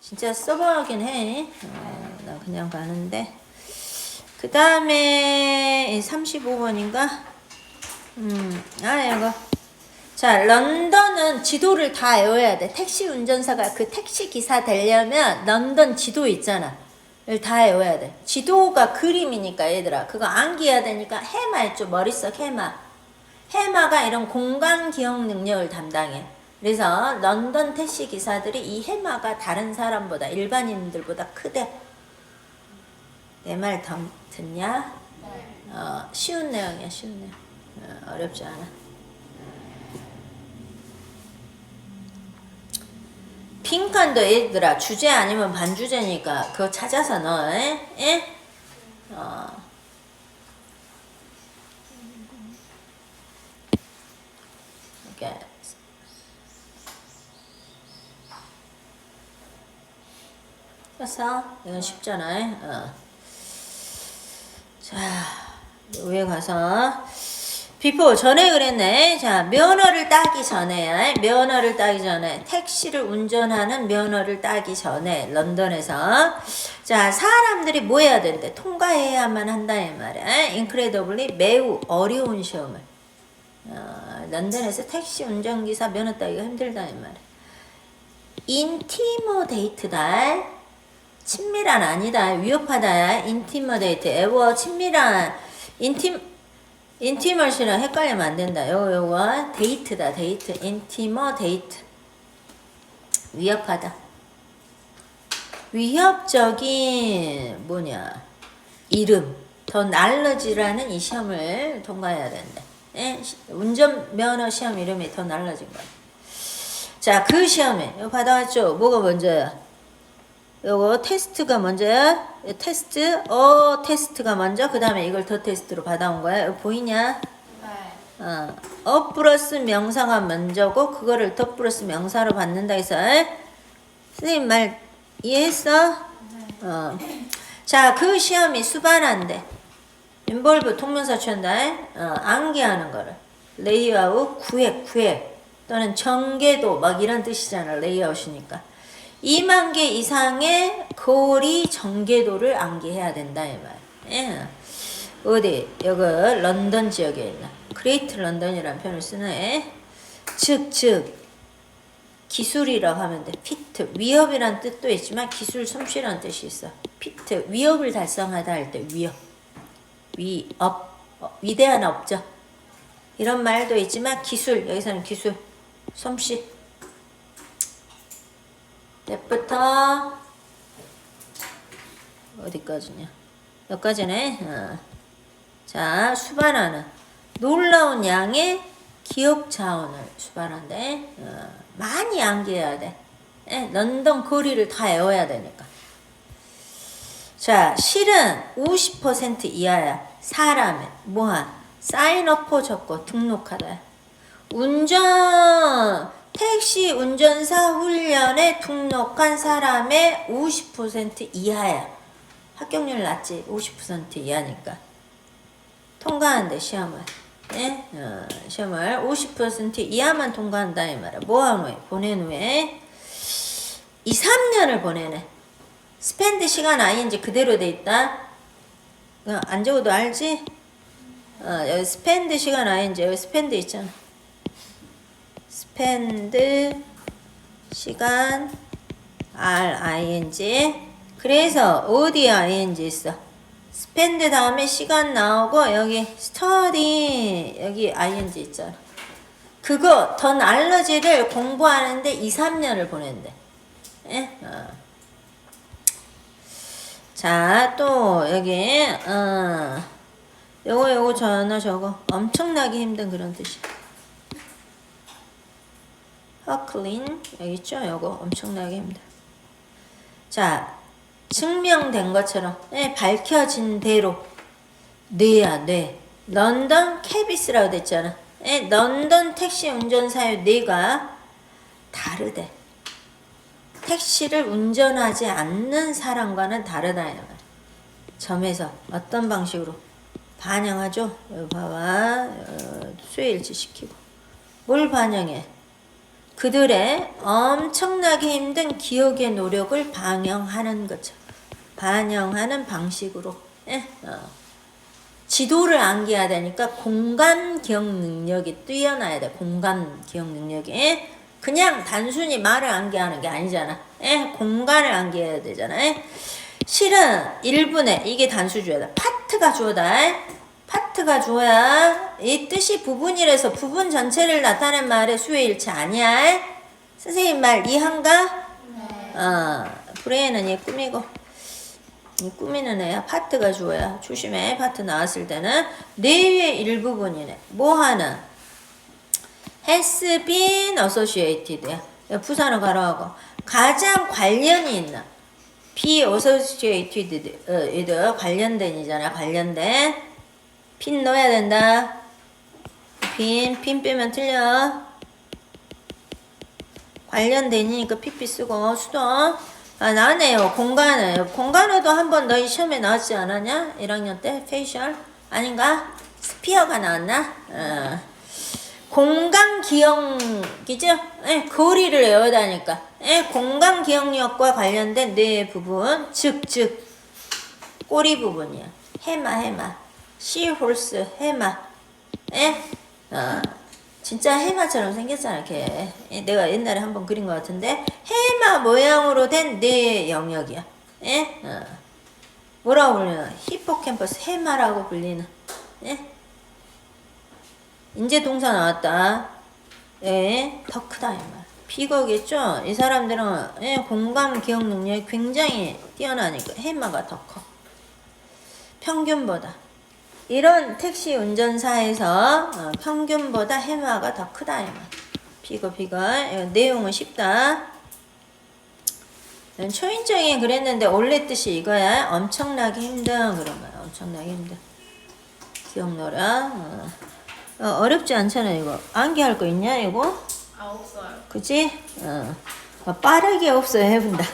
진짜 써보긴 해. 어, 나 그냥 가는데. 그 다음에 35번인가? 음, 아, 이거. 자, 런던은 지도를 다 외워야 돼. 택시 운전사가 그 택시 기사 되려면 런던 지도 있잖아. 를다 외워야 돼. 지도가 그림이니까 얘들아. 그거 암기해야 되니까 해마 있죠. 머릿속 해마. 해마가 이런 공간 기억 능력을 담당해. 그래서 런던 택시 기사들이 이 해마가 다른 사람보다 일반인들보다 크대. 내 말 듣냐? 어, 쉬운 내용이야, 쉬운 내용. 어, 어렵지 않아. 빈칸도 얘들아 주제 아니면 반주제니까 그거 찾아서 넣어. 에? 에? 어. 이렇게 됐어? 이건 쉽잖아. 어. 자, 위에 가서 비포 전에 그랬네. 자, 면허를 따기 전에 면허를 따기 전에 택시를 운전하는 면허를 따기 전에 런던에서 자 사람들이 뭐 해야 된대? 통과해야만 한다 이 말이야. 인크레더블리 매우 어려운 시험을 어, 런던에서 택시 운전기사 면허 따기가 힘들다 이 말이야. 인티모데이트다. 친밀한 아니다. 위협하다. 인티모데이트. 에워 친밀한 인팀 인티머시랑 헷갈리면 안 된다. 요거 요거 데이트다. 데이트. 인티머 데이트. 위협하다. 위협적인 뭐냐 이름 더 날러지라는 이 시험을 통과해야 된다. 예? 운전면허 시험 이름이 더 날러진 거야. 자, 그 시험에 이거 받아왔죠? 뭐가 먼저야? 요거 테스트가 먼저야? 이 테스트, 어 테스트가 먼저. 그 다음에 이걸 더 테스트로 받아온 거야. 보이냐? 네. 어, 어 플러스 명사가 먼저고 그거를 더 플러스 명사로 받는다 해서 에? 선생님 말 이해했어? 어. 자, 그 시험이 수반한데 인볼브 통명사 취한다. 어, 암기하는 거를 레이아웃 구획 구획 또는 전개도 막 이런 뜻이잖아. 레이아웃이니까 2만 개 이상의 거리 전개도를 암기해야 된다 이 말. 예. 어디? 여기 런던 지역에 있나? 그레이트 런던이라는 표현을 쓰네. 즉즉 기술이라고 하면 돼. 피트 위협이란 뜻도 있지만 기술 솜씨라는 뜻이 있어. 피트 위협을 달성하다 할 때 위협. 위업 어, 위대한 업적. 이런 말도 있지만 기술 여기서는 기술 솜씨 넷부터 어디까지냐 여기까지네 어. 자, 수반하는 놀라운 양의 기억 자원을 수반한대. 어, 많이 암기해야 돼. 예, 런던 거리를 다 외워야 되니까. 자, 실은 50% 이하야. 사람의 뭐한 사인업포 적고 등록하다. 운전 택시 운전사 훈련에 등록한 사람의 50% 이하야. 합격률 낮지. 50% 이하니까. 통과한대 시험을. 네? 어, 시험을 50% 이하만 통과한다 이 말이야. 뭐한 후에 보낸 후에 2, 3년을 보내네. 스펜드 시간 ing 그대로 돼 있다. 어, 안 적어도 알지? 어, 여기 스펜드 시간 ing 여기 스펜드 있잖아. 스펜드 시간 ing 그래서 어디에 ing 있어? 스펜드 다음에 시간 나오고 여기 스터디 여기 ing 있잖아. 그거 더 알러지를 공부하는데 2, 3년을 보낸대. 예? 어. 자, 또 여기 어. 요거 요거 저거 저거 엄청나게 힘든 그런 뜻이. 허클린 여기 있죠? 요거 엄청나게 힘들. 자, 증명된 것처럼 네, 밝혀진 대로. 뇌야 뇌. 런던 캐비스라고 됐잖아. 네, 런던 택시 운전사의 뇌가 다르대. 택시를 운전하지 않는 사람과는 다르다. 점에서 어떤 방식으로? 반영하죠? 봐봐. 어, 수요일치 시키고. 뭘 반영해 그들의 엄청나게 힘든 기억의 노력을 반영하는 거죠. 반영하는 방식으로. 예? 어. 지도를 암기해야 되니까 공간 기억 능력이 뛰어나야 돼. 공간 기억 능력이. 예? 그냥 단순히 말을 암기하는 게 아니잖아. 예? 공간을 암기해야 되잖아. 예? 실은 1분에 이게 단수주어다. 파트가 주어다. 파트가 주어야 이 뜻이 부분이라서 부분 전체를 나타낸 말의 수의 일치 아니야. 선생님 말 이해한가? 어, 브레인은 얘 꾸미고 이 꾸미는 애야. 파트가 주어야. 조심해. 파트 나왔을 때는 내외 일부분이네. 뭐 하는? Has been associated야 부사는 가로하고. 가장 관련이 있는. be associated 어, 관련된이잖아. 관련된 핀 넣어야 된다. 핀, 핀 빼면 틀려. 관련된이니까 pp 쓰고 수도 아 나네요 공간을. 공간에도 한 번 너희 시험에 나왔지 않았냐? 1학년 때? 페이셜 아닌가? 스피어가 나왔나? 어. 공간 기억이죠? 예, 거리를 외우다니까. 예, 공간 기억력과 관련된 뇌 부분 즉 즉 꼬리 부분이야. 해마 해마 시홀스 해마 예? 어, 진짜 해마처럼 생겼잖아, 걔. 예, 내가 옛날에 한번 그린 것 같은데, 해마 모양으로 된뇌 영역이야. 예? 어. 뭐라고 불리나? 히포캠퍼스 해마라고 불리는. 예? 이제 동사 나왔다. 예, 더 크다, 이 말. 비거겠죠? 이 사람들은, 예, 공감 기억 능력이 굉장히 뛰어나니까, 해마가 더 커. 평균보다. 이런 택시 운전사에서 어, 평균보다 해마가 더 크다. 비거 비거. 내용은 쉽다. 음, 초인적인 그랬는데 원래 뜻이 이거야. 엄청나게 힘든 그런 거야. 엄청나게 힘든. 기억나라. 어. 어, 어렵지 않잖아 이거. 암기 할 거 있냐 이거? 아 없어요. 그지? 어. 어, 빠르게 없어요 해본다.